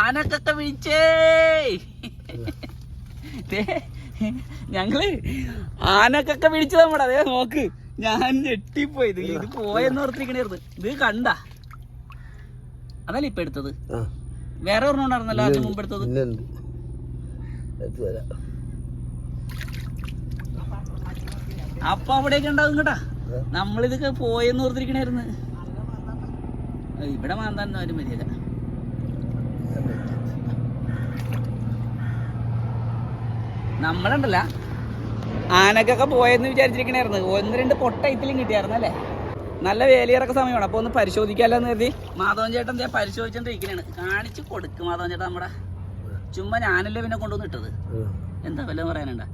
ആനക്കൊക്കെ വിളിച്ചേ. ഞങ്ങൾ ആനക്കൊക്കെ വിളിച്ചു നമ്മുടെ. അതേ നോക്ക്. ഞാൻ ഞെട്ടിപ്പോയത് ഇത് പോയെന്ന് ഓർത്തിരിക്കണായിരുന്നു. ഇത് കണ്ട? അതല്ല ഇപ്പൊ എടുത്തത്? വേറെ ഒരെണ്ണോണ്ടായിരുന്നല്ലോ അതിന് മുമ്പ് എടുത്തത് അപ്പൊ അവിടെയൊക്കെ ഉണ്ടാവും കേട്ടാ. നമ്മളിതൊക്കെ പോയെന്ന് ഓർത്തിരിക്കണായിരുന്നു. ഇവിടെ മാന്താൻ ആരും വരില്ല. നമ്മളുണ്ടല്ല. ആനക്കൊക്കെ പോയെന്ന് വിചാരിച്ചിരിക്കണായിരുന്നു. ഒന്ന് രണ്ട് പൊട്ട ഇതിലും കിട്ടിയായിരുന്നു അല്ലേ? നല്ല വേലിയിറക്ക സമയമാണ്. അപ്പോൾ ഒന്ന് പരിശോധിക്കാമല്ലോ എന്ന് കരുതി. മാധവൻ ചേട്ടൻ ഞാൻ പരിശോധിച്ചോണ്ടിരിക്കണാണ്. കാണിച്ചു കൊടുക്കും മാധവൻ ചേട്ടൻ നമ്മുടെ. ചുമ്മാ ഞാനല്ലേ പിന്നെ കൊണ്ടുവന്ന് ഇട്ടത്? എന്താ വല്ലതും പറയാനുണ്ട?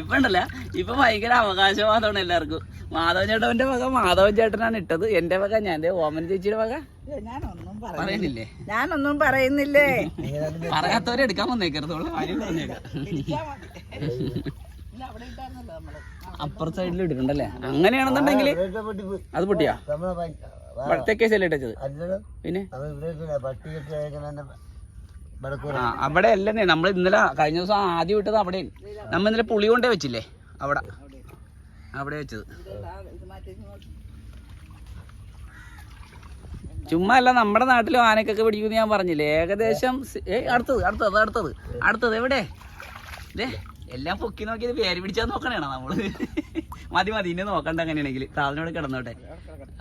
ഇപ്പൊ ഉണ്ടല്ല ഇപ്പൊ ഭയങ്കര അവകാശവാദമാണ് എല്ലാവർക്കും. മാധവൻ ചേട്ടന്റെ വക മാധവൻ ചേട്ടനാണ് ഇട്ടത്. എന്റെ വക ഞാൻ. ഓമൻ ചേച്ചിയുടെ വക? ഞാനൊന്നും പറ പറയുന്നില്ലേ? ഞാനൊന്നും പറയുന്നില്ലേ? പറയാത്തവരെ എടുക്കാൻ വന്നേക്കരുത്. ഉള്ള കാര്യം പറഞ്ഞേക്കാം. മതി. ഇല്ല, അവിടെ ഇട്ടായിരുന്നല്ലോ നമ്മൾ. അപ്പുറ സൈഡിൽ ഇട്ടിട്ടുണ്ടല്ലേ? അങ്ങനെയാണെന്നുണ്ടെങ്കിൽ അത് പൊട്ടിയാ? വടത്തേക്കേശല്ലേ ഇട്ടത് പിന്നെ? ആ അവിടെ അല്ലേ നമ്മൾ ഇന്നലെ കഴിഞ്ഞ ദിവസം ആദ്യം ഇട്ടത് അവിടെ നമ്മൾ ഇന്നലെ പുളി കൊണ്ടേ വെച്ചില്ലേ? അവിടെ. അവിടെ വെച്ചത്. ചുമ്മാ അല്ല നമ്മുടെ നാട്ടിലും ആനക്കൊക്കെ പിടിക്കുമെന്ന് ഞാൻ പറഞ്ഞില്ലേ? ഏകദേശം ഏയ് അടുത്തത് അടുത്തത് അടുത്തത്. അടുത്തത് എവിടെ? എല്ലാം പൊക്കി നോക്കിയത് പേര് പിടിച്ചാൽ നോക്കണേണോ നമ്മൾ? മതി മതി ഇന്നെ നോക്കണ്ട അങ്ങനെയാണെങ്കിൽ. സാധനോട് കിടന്നോട്ടെ.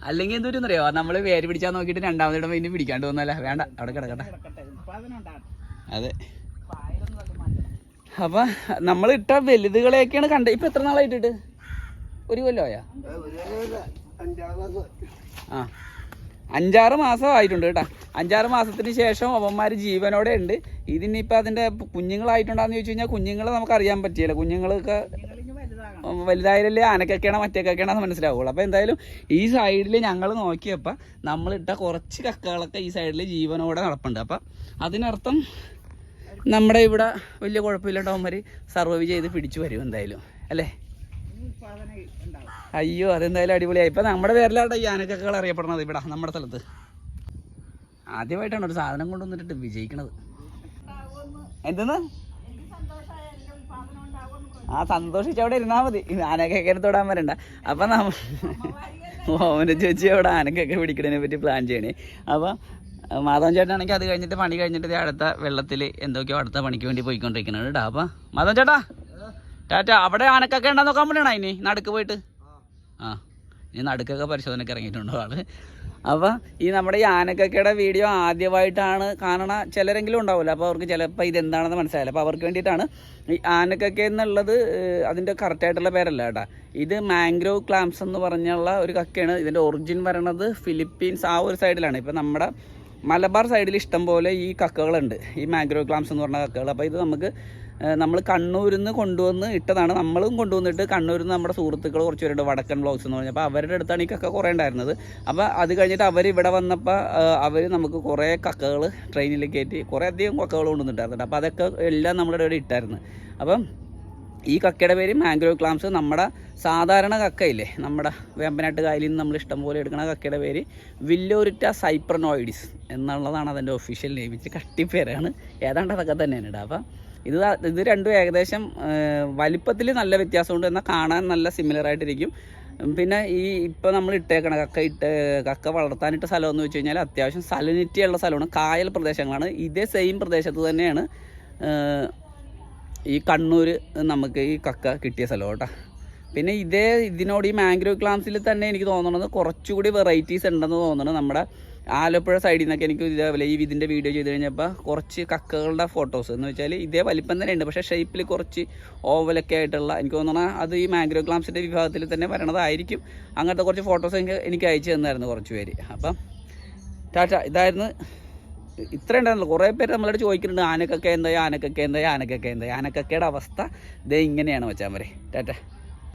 അല്ലെങ്കിൽ എന്തോരെന്നറിയോ നമ്മൾ പേര് പിടിച്ചാൽ നോക്കിയിട്ട് രണ്ടാമതിടെ ഇനി പിടിക്കാണ്ട് തോന്നല്ല വേണ്ട അവിടെ കിടക്കട്ടെ. അതെ. അപ്പൊ നമ്മൾ ഇട്ട വലുതുകളെയൊക്കെയാണ് കണ്ടത്. ഇപ്പൊ എത്ര നാളായിട്ടിട്ട്? ഒരു കൊല്ലമായാ? ആ. അഞ്ചാറ് മാസം ആയിട്ടുണ്ട് കേട്ടോ. അഞ്ചാറ് മാസത്തിന് ശേഷം അവന്മാർ ജീവനോടെ ഉണ്ട്. ഇതിനിപ്പോൾ അതിന്റെ കുഞ്ഞുങ്ങളായിട്ടുണ്ടാന്ന് ചോദിച്ചു കഴിഞ്ഞാൽ കുഞ്ഞുങ്ങളെ നമുക്ക് അറിയാൻ പറ്റിയില്ല കുഞ്ഞുങ്ങൾക്ക് വലുതായാലല്ലേ ആനക്കൊക്കെയാണോ മറ്റേക്കൊക്കെയാണെന്ന് മനസ്സിലാവുള്ളൂ. അപ്പോൾ എന്തായാലും ഈ സൈഡിൽ ഞങ്ങൾ നോക്കിയപ്പോൾ നമ്മളിട്ട കുറച്ച് കക്കകളൊക്കെ ഈ സൈഡിൽ ജീവനോടെ നടപ്പുണ്ട്. അപ്പം അതിനർത്ഥം നമ്മുടെ ഇവിടെ വലിയ കുഴപ്പമില്ലാണ്ട് അവന്മാർ സർവൈവ് ചെയ്ത് പിടിച്ചു വരും എന്തായാലും. അല്ലേ. അയ്യോ അതെന്തായാലും അടിപൊളിയായി. ഇപ്പം നമ്മുടെ പേരിലാട്ടെ ഈ ആനക്കൊക്കെ അറിയപ്പെടുന്നത് ഇവിടെ നമ്മുടെ സ്ഥലത്ത്. ആദ്യമായിട്ടാണ് ഒരു സാധനം കൊണ്ടുവന്നിട്ട് വിജയിക്കണത്. എന്തെന്ന്? ആ സന്തോഷിച്ച് അവിടെ ഇരുന്നാൽ മതി. ആനക്കൊക്കെ തൊടാൻ വരണ്ട. അപ്പം നമ്മ മോഹന ചേച്ചി അവിടെ ആനക്കൊക്കെ പിടിക്കണതിനെ പറ്റി പ്ലാൻ ചെയ്യണേ. അപ്പം മാധവൻ ചേട്ടനാണെങ്കിൽ അത് കഴിഞ്ഞിട്ട് പണി കഴിഞ്ഞിട്ട് അടുത്ത വെള്ളത്തിൽ എന്തൊക്കെയോ അടുത്ത പണിക്ക് വേണ്ടി പോയിക്കൊണ്ടിരിക്കുന്നത് കേട്ടോ. അപ്പം മാധവൻ ചേട്ടാ. ടാറ്റ അവിടെ ആനക്കൊക്കെ ഉണ്ടെന്ന് നോക്കാൻ വേണ്ടിയാണ് ഇനി? നടുക്ക് പോയിട്ട്? ആ ഇനി നടുക്കൊക്കെ പരിശോധനയ്ക്ക് ഇറങ്ങിയിട്ടുണ്ടോ ആൾ? അപ്പോൾ ഈ നമ്മുടെ ഈ ആനക്കൊക്കെയുടെ വീഡിയോ ആദ്യമായിട്ടാണ് കാണണ ചിലരെങ്കിലും ഉണ്ടാവില്ല അപ്പോൾ അവർക്ക് ചിലപ്പോൾ ഇതെന്താണെന്ന് മനസ്സിലായില്ല. അപ്പോൾ അവർക്ക് വേണ്ടിയിട്ടാണ് ഈ ആനക്കൊക്കെ എന്നുള്ളത് അതിന്റെ കറക്റ്റായിട്ടുള്ള പേരല്ല കേട്ടോ. ഇത് മാംഗ്രോവ് ക്ലാംസ് എന്ന് പറഞ്ഞുള്ള ഒരു കക്കയാണ്. ഇതിന്റെ ഒറിജിൻ വരണത് ഫിലിപ്പീൻസ് ആ ഒരു സൈഡിലാണ് ഇപ്പോൾ നമ്മുടെ മലബാർ സൈഡിൽ ഇഷ്ടം പോലെ ഈ കക്കകളുണ്ട്. ഈ മാംഗ്രോവ് ക്ലാംസ് എന്ന് പറഞ്ഞ കക്കകൾ. അപ്പോൾ ഇത് നമുക്ക് നമ്മൾ കണ്ണൂരിൽ നിന്ന് കൊണ്ടുവന്ന് ഇട്ടതാണ്. നമ്മളും കൊണ്ടുവന്നിട്ട് കണ്ണൂരിൽ നിന്ന് നമ്മുടെ സുഹൃത്തുക്കൾ കുറച്ച് പേരുണ്ട്. വടക്കൻ ബ്ലോഗ്സ് എന്ന് പറഞ്ഞപ്പോൾ അവരുടെ അടുത്താണ് ഈ കക്ക കുറേ ഉണ്ടായിരുന്നത്. അപ്പോൾ അത് കഴിഞ്ഞിട്ട് അവർ ഇവിടെ വന്നപ്പോൾ അവർ നമുക്ക് കുറേ കക്കകൾ ട്രെയിനിൽ കയറ്റി കുറേ അധികം കക്കകൾ കൊണ്ടുവന്നിട്ടായിരുന്നു അപ്പോൾ അതൊക്കെ എല്ലാം നമ്മുടെ ഇവിടെ ഇട്ടായിരുന്നു. അപ്പം ഈ കക്കയുടെ പേര് മാംഗ്രോവ് ക്ലാംസ്. നമ്മുടെ സാധാരണ കക്കയില്ലേ നമ്മുടെ വേമ്പനാട്ട് കായലിൽ നിന്ന് നമ്മൾ ഇഷ്ടം പോലെ എടുക്കുന്ന കക്കയുടെ പേര് വില്ലോരിറ്റ സൈപ്രനോയിഡിസ് എന്നുള്ളതാണ് അതിന്റെ ഒഫീഷ്യൽ നെയ്മിച്ച് കട്ടിപ്പേരാണ്. ഏതാണ്ട് അതൊക്കെ തന്നെയാണ് ഇടാം. അപ്പം ഇത് ഇത് രണ്ടും ഏകദേശം വലിപ്പത്തിൽ നല്ല വ്യത്യാസമുണ്ട് എന്നാൽ കാണാൻ നല്ല സിമിലർ ആയിട്ടിരിക്കും. പിന്നെ ഈ ഇപ്പോൾ നമ്മൾ ഇട്ടേക്കണ കക്ക ഇട്ട് കക്ക വളർത്താനിട്ട സ്ഥലം എന്ന് വെച്ച് കഴിഞ്ഞാൽ അത്യാവശ്യം സലിനിറ്റി ഉള്ള സ്ഥലമാണ് കായൽ പ്രദേശങ്ങളാണ്. ഇതേ സെയിം പ്രദേശത്ത് തന്നെയാണ് ഈ കണ്ണൂർ നമുക്ക് ഈ കക്ക കിട്ടിയ സ്ഥലം കേട്ടോ. പിന്നെ ഇതേ ഇതിനോട് ഈ മാംഗ്രോവ് ക്ലാംസിൽ തന്നെ എനിക്ക് തോന്നുന്നത് കുറച്ചുകൂടി വെറൈറ്റീസ് ഉണ്ടെന്ന് തോന്നുന്നു നമ്മുടെ ആലപ്പുഴ സൈഡിൽ നിന്നൊക്കെ എനിക്ക് ഇതേപോലെ ഈ ഇതിന്റെ വീഡിയോ ചെയ്ത് കഴിഞ്ഞപ്പോൾ കുറച്ച് കക്കകളുടെ ഫോട്ടോസ് എന്ന് വെച്ചാൽ ഇതേ വലിപ്പം തന്നെ ഉണ്ട്. പക്ഷേ ഷേപ്പിൽ കുറച്ച് ഓവലൊക്കെ ആയിട്ടുള്ള എനിക്ക് തോന്നുന്നു അത് ഈ മാംഗ്രോ ക്ലാംസിന്റെ വിഭാഗത്തിൽ തന്നെ വരണതായിരിക്കും. അങ്ങനത്തെ കുറച്ച് ഫോട്ടോസ് എനിക്ക് എനിക്ക് അയച്ചു തന്നായിരുന്നു കുറച്ച് പേര്. അപ്പം ടാറ്റ ഇതായിരുന്നു ഇത്ര ഉണ്ടായിരുന്നല്ലോ കുറേ പേര് നമ്മളോട് ചോദിക്കുന്നുണ്ട് ആനക്കൊക്കെ എന്തായി? ആനക്കൊക്കെ എന്തായി? ആനക്കൊക്കെ എന്തായി? ആനക്കൊക്കെയുടെ അവസ്ഥ ഇതേ ഇങ്ങനെയാണ് വെച്ചാൽ വരെ ടാറ്റ.